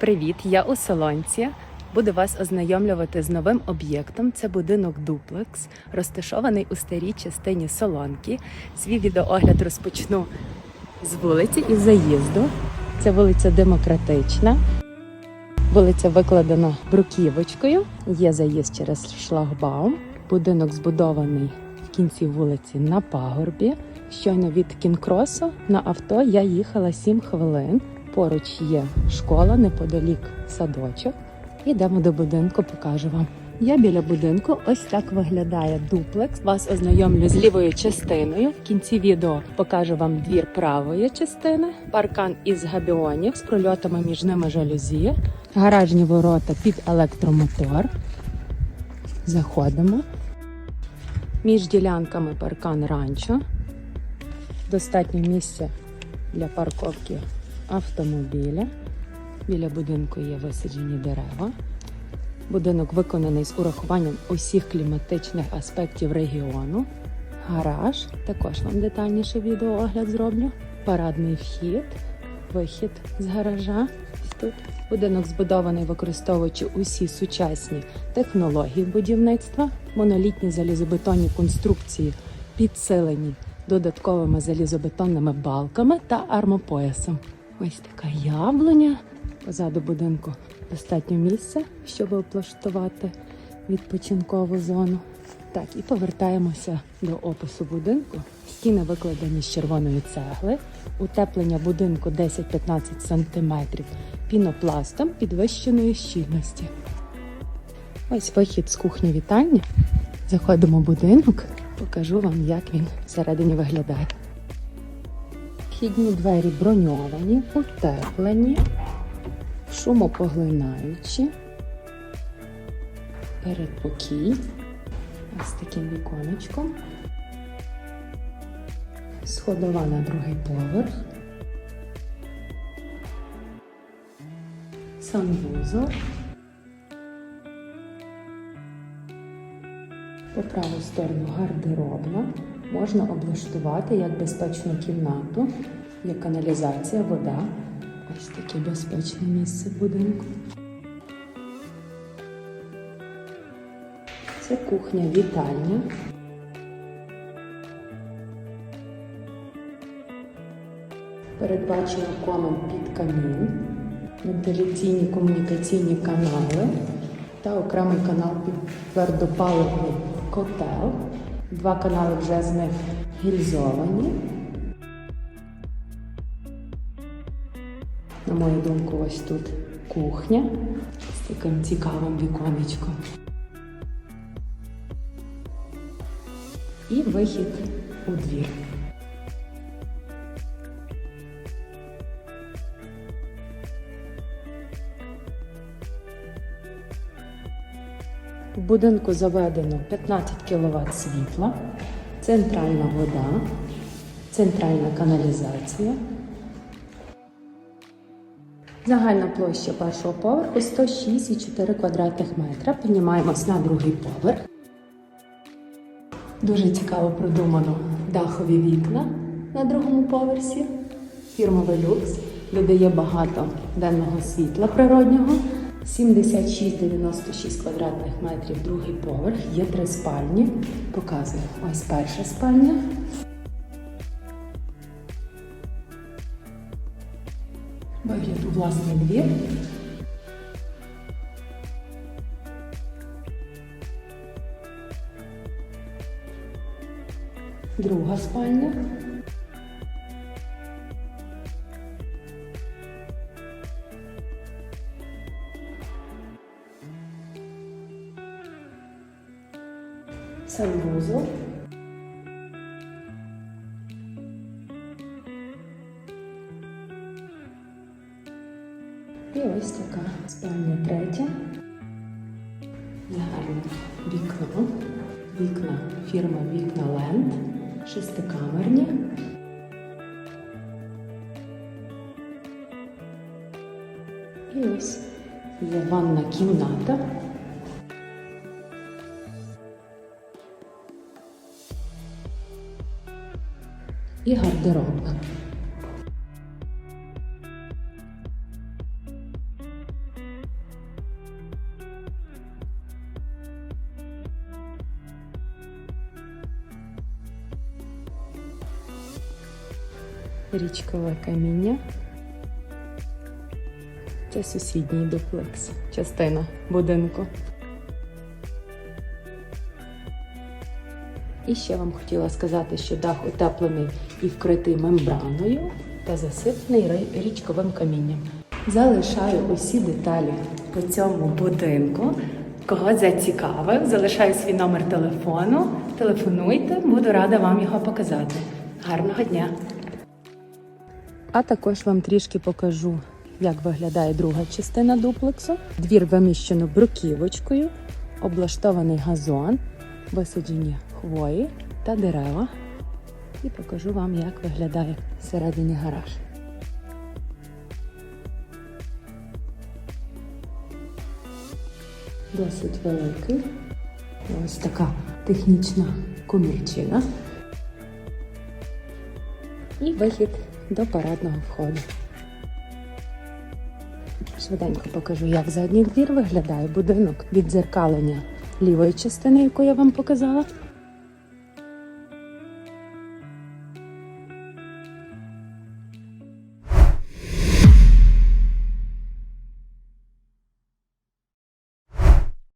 Привіт, я у Солонці. Буду вас ознайомлювати з новим об'єктом. Це будинок дуплекс, розташований у старій частині Солонки. Свій відеоогляд розпочну з вулиці і заїзду. Це вулиця Демократична. Вулиця викладена бруківочкою. Є заїзд через шлагбаум. Будинок збудований в кінці вулиці на пагорбі. Щойно від кінкросу на авто я їхала 7 хвилин. Поруч є школа, неподалік садочок. Йдемо до будинку, покажу вам. Я біля будинку. Ось так виглядає дуплекс. Вас ознайомлю з лівою частиною. В кінці відео покажу вам двір правої частини, паркан із габіонів з прольотами між ними жалюзі, гаражні ворота під електромотор. Заходимо. Між ділянками паркан ранчо. Достатньо місця для парковки автомобіля. Біля будинку є висаджені дерева. Будинок виконаний з урахуванням усіх кліматичних аспектів регіону. Гараж, також вам детальніше відеоогляд зроблю. Парадний вхід, вихід з гаража. Тут. Будинок збудований, використовуючи усі сучасні технології будівництва, монолітні залізобетонні конструкції підсилені додатковими залізобетонними балками та армопоясом. Ось така яблуня. Позаду будинку достатньо місця, щоб облаштувати відпочинкову зону. Так, і повертаємося до опису будинку. Стіни викладені з червоної цегли, утеплення будинку 10-15 см пінопластом підвищеної щільності. Ось вихід з кухні вітальні. Заходимо в будинок, покажу вам, як він всередині виглядає. Вхідні двері броньовані, утеплені, шумопоглинаючі, передпокій ось таким віконечком, сходова на другий поверх, санвузол. По праву сторону гардеробна. Можна облаштувати як безпечну кімнату, як каналізація, вода. Ось таке безпечне місце будинку. Це кухня вітальня. Передбачено комин під камін, вентиляційні комунікаційні канали та окремий канал під твердопаливний котел. Два канали вже з них гільзовані. На мою думку, ось тут кухня з таким цікавим віконечком. І вихід у двір. В будинку заведено 15 кВт світла, центральна вода, центральна каналізація. Загальна площа першого поверху 106,4 квадратних метра. Піднімаємось на другий поверх. Дуже цікаво продумано дахові вікна на другому поверсі. Фірмовий люкс додає багато денного світла природнього. 76-96 квадратних метрів другий поверх. Є три спальні. Показую. Ось перша спальня. Вигляд у власний двір. Друга спальня. Санвузол. І ось така спальня третя. Гарне вікно. Вікна фірма Вікна Ленд. Шестикамерні. І ось є ванна кімната. і гардероб. Річкове каміння. Це сусідній дуплекс, частина будинку. І ще вам хотіла сказати, що дах утеплений і вкритий мембраною та засипаний річковим камінням. Залишаю усі деталі по цьому будинку. Кого зацікавив, залишаю свій номер телефону. Телефонуйте, буду рада вам його показати. Гарного дня! А також вам трішки покажу, як виглядає друга частина дуплексу. Двір виміщено бруківочкою, облаштований газон, висаджені хвої та дерева. І покажу вам, як виглядає всередині гараж. Досить великий. Ось така технічна комірчина. І вихід до парадного входу. Швиденько покажу, як задній двір виглядає будинок віддзеркалення лівої частини, яку я вам показала,